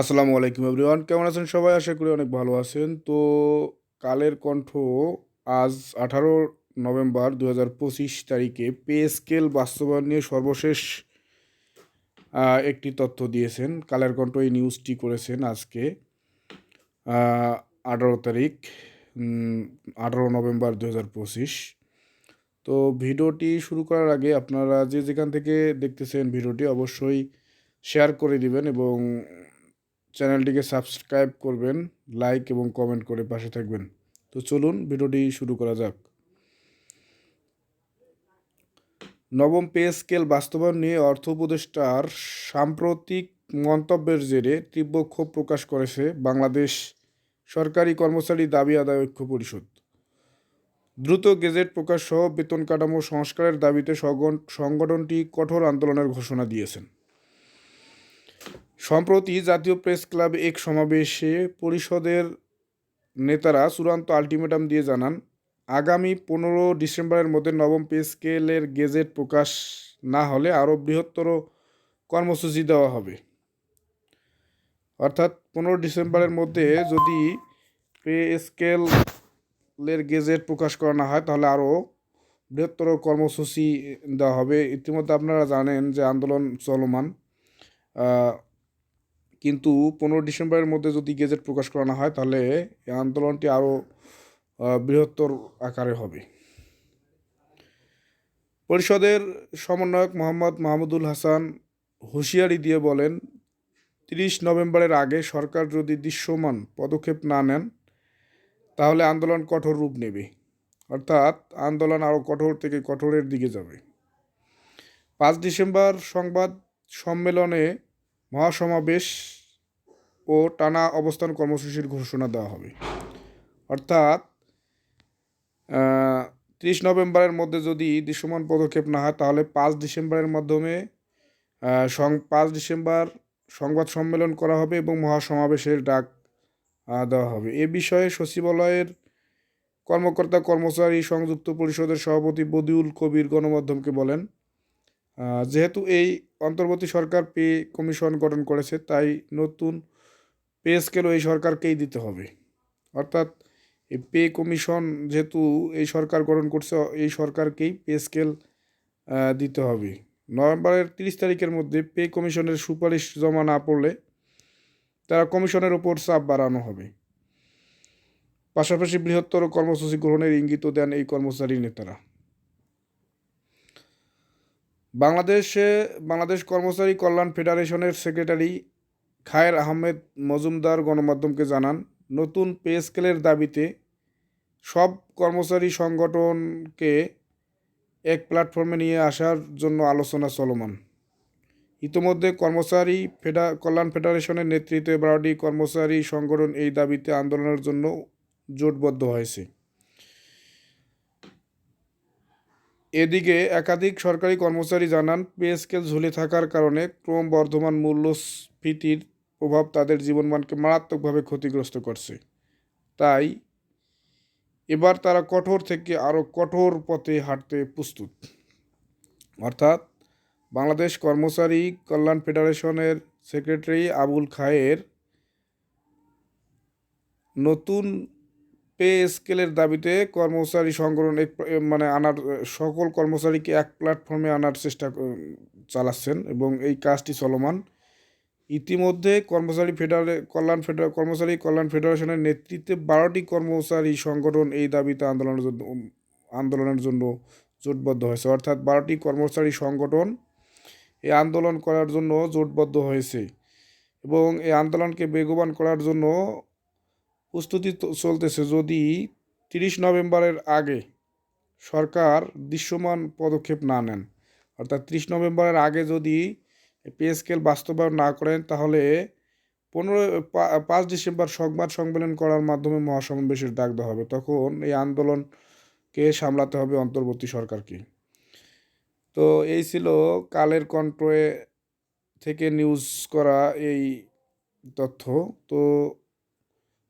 আসসালামু আলাইকুম এভরিওয়ান, কেমন আছেন সবাই? আশা করি অনেক ভালো আছেন। তো কালের কণ্ঠ আজ আঠারো নভেম্বর দু হাজার পঁচিশ তারিখে পে স্কেল বাস্তবায়ন নিয়ে সর্বশেষ একটি তথ্য দিয়েছেন। কালের কণ্ঠ এই নিউজটি করেছেন আজকে আঠারো তারিখ আঠারো নভেম্বর দু পঁচিশ। তো ভিডিওটি শুরু করার আগে আপনারা যে যেখান থেকে দেখতেছেন ভিডিওটি অবশ্যই শেয়ার করে দিবেন এবং চ্যানেলটিকে সাবস্ক্রাইব করবেন, লাইক এবং কমেন্ট করে পাশে থাকবেন। তো চলুন ভিডিওটি শুরু করা যাক। নবম পে স্কেল বাস্তবায়ন নিয়ে অর্থ উপদেষ্টার সাম্প্রতিক মন্তব্যের জেরে তীব্র ক্ষোভ প্রকাশ করেছে বাংলাদেশ সরকারি কর্মচারী দাবি আদায় ঐক্য পরিষদ। দ্রুত গেজেট প্রকাশ সহ বেতন কাঠামো সংস্কারের দাবিতে সংগঠনটি কঠোর আন্দোলনের ঘোষণা দিয়েছেন। সম্প্রতি জাতীয় প্রেস ক্লাবে এক সমাবেশে পরিষদের নেতারা চূড়ান্ত আলটিমেটাম দিয়ে জানান, আগামী পনেরো ডিসেম্বরের মধ্যে নবম পে স্কেলের গেজেট প্রকাশ না হলে আরও বৃহত্তর কর্মসূচি দেওয়া হবে। অর্থাৎ পনেরো ডিসেম্বরের মধ্যে যদি পে স্কেলের গেজেট প্রকাশ করা না হয়, তাহলে আরও বৃহত্তর কর্মসূচি দেওয়া হবে। ইতিমধ্যে আপনারা জানেন যে আন্দোলন চলমান। কিন্তু পনেরো ডিসেম্বরের মধ্যে যদি গেজেট প্রকাশ করানো হয়, তাহলে এই আন্দোলনটি আরও বৃহত্তর আকারে হবে। পরিষদের সমন্বয়ক মোহাম্মদ মাহমুদুল হাসান হুঁশিয়ারি দিয়ে বলেন, তিরিশ নভেম্বরের আগে সরকার যদি দৃশ্যমান পদক্ষেপ না নেন, তাহলে আন্দোলন কঠোর রূপ নেবে। অর্থাৎ আন্দোলন আরও কঠোর থেকে কঠোরের দিকে যাবে। পাঁচ ডিসেম্বর সংবাদ সম্মেলনে মহাসমাবেশ ও টানা অবস্থান কর্মসূচির ঘোষণা দেওয়া হবে। অর্থাৎ তিরিশ নভেম্বরের মধ্যে যদি দৃশ্যমান পদক্ষেপ না হয়, তাহলে পাঁচ ডিসেম্বরের মাধ্যমে সং, পাঁচ ডিসেম্বর সংবাদ সম্মেলন করা হবে এবং মহাসমাবেশের ডাক দেওয়া হবে। এ বিষয়ে সচিবালয়ের কর্মকর্তা কর্মচারী সংযুক্ত পরিষদের সভাপতি বদিউল কবির গণমাধ্যমকে বলেন যেহেতু এই অন্তর্বর্তী সরকার পে কমিশন গঠন করেছে, তাই নতুন পে স্কেলও এই সরকারকেই দিতে হবে। অর্থাৎ এই পে কমিশন যেহেতু এই সরকার গঠন করছে, এই সরকারকেই পে স্কেল দিতে হবে। নভেম্বরের তিরিশ তারিখের মধ্যে পে কমিশনের সুপারিশ জমা না পড়লে তারা কমিশনের ওপর চাপ বাড়ানো হবে। পাশাপাশি বৃহত্তর কর্মসূচি গ্রহণের ইঙ্গিতও দেন এই কর্মচারী নেতারা। বাংলাদেশে, বাংলাদেশ কর্মচারী কল্যাণ ফেডারেশনের সেক্রেটারি খায়ের আহমেদ মজুমদার গণমাধ্যমকে জানান, নতুন পে স্কেলের দাবিতে সব কর্মচারী সংগঠনকে এক প্ল্যাটফর্মে নিয়ে আসার জন্য আলোচনা চলমান। ইতোমধ্যে কর্মচারী ফেডা, কল্যাণ ফেডারেশনের নেতৃত্বে বারোটি কর্মচারী সংগঠন এই দাবিতে আন্দোলনের জন্য জোটবদ্ধ হয়েছে। এদিকে একাধিক সরকারি কর্মচারী জানান, পে স্কেল ঝুলে থাকার কারণে ক্রমবর্ধমান মূল্যস্ফীতির প্রভাব তাদের জীবনমানকে মারাত্মকভাবে ক্ষতিগ্রস্ত করছে। তাই এবার তারা কঠোর থেকে আরও কঠোর পথে হাঁটতে প্রস্তুত। অর্থাৎ বাংলাদেশ কর্মচারী কল্যাণ ফেডারেশনের সেক্রেটারি আবুল খায়ের নতুন পে স্কেলের দাবিতে কর্মচারী সংগঠন এক মানে আনার সকল কর্মচারীকে এক প্ল্যাটফর্মে আনার চেষ্টা চালাচ্ছেন এবং এই কাজটি চলমান। ইতিমধ্যে কর্মচারী ফেডারে, কল্যাণ ফেডার কর্মচারী কল্যাণ ফেডারেশনের নেতৃত্বে বারোটি কর্মচারী সংগঠন এই দাবিতে আন্দোলনের জন্য আন্দোলনের জন্য জোটবদ্ধ হয়েছে। অর্থাৎ বারোটি কর্মচারী সংগঠন এই আন্দোলন করার জন্য জোটবদ্ধ হয়েছে এবং এই আন্দোলনকে বেগবান করার জন্য প্রস্তুতি চলতেছে। যদি তিরিশ নভেম্বরের আগে সরকার দৃশ্যমান পদক্ষেপ না নেন, অর্থাৎ তিরিশ নভেম্বরের আগে যদি পে বাস্তবায়ন না করেন, তাহলে পনেরো পাঁচ ডিসেম্বর সংবাদ সম্মেলন করার মাধ্যমে মহাসমাবেশের ডাক দেওয়া হবে। তখন এই আন্দোলনকে সামলাতে হবে অন্তর্বর্তী সরকারকে। তো এই ছিল কালের কণ্ঠে থেকে নিউজ করা এই তথ্য। তো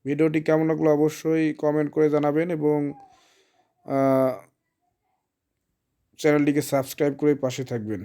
ভিডিওটি কেমন লাগল অবশ্যই কমেন্ট করে জানাবেন এবং চ্যানেলটিকে সাবস্ক্রাইব করে পাশে থাকবেন।